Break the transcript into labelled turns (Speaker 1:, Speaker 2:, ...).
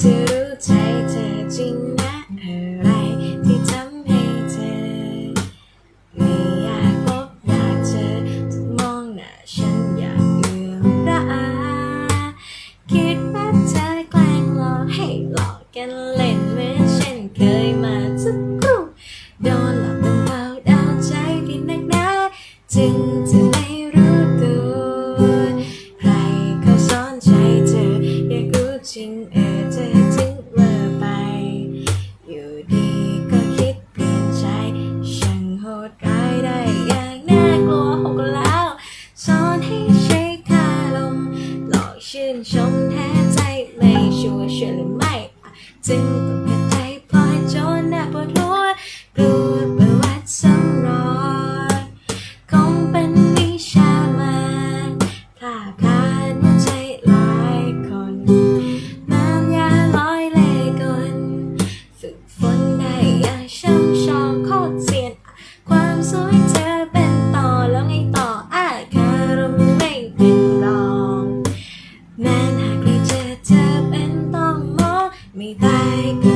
Speaker 1: จะรู้ใจเธอจริงนะอะไรที่ทำให้เธอ ไม่อยากพบอยากเจอจะมองหน้าฉันอยากเอื้อมระอาคิดว่าเธอแกล้งหลอกให้หลอกกันเล่นเหมือนเช่นเคยมาสักครู่โดนหลอกเป็นเบาดาวใจผิดนักหนาจึงจะ ออเธอถึงเมื่อไป อยู่ดีก็คิดเปลี่ยนใจ ช่างโหดร้ายได้อย่างน่ากลัวหกแล้วสอนให้ใช้คาลมหลอกชื่นชมแท้ใจไม่ชัวร์เชื่อหรือไม่จึงต้องเปิดใจปล่อยโจนหน้าปวดหัวกลัวประวัติซ้ำรอยคงเป็นวิชามานถ้าพลาดหัวใจหลาย แม้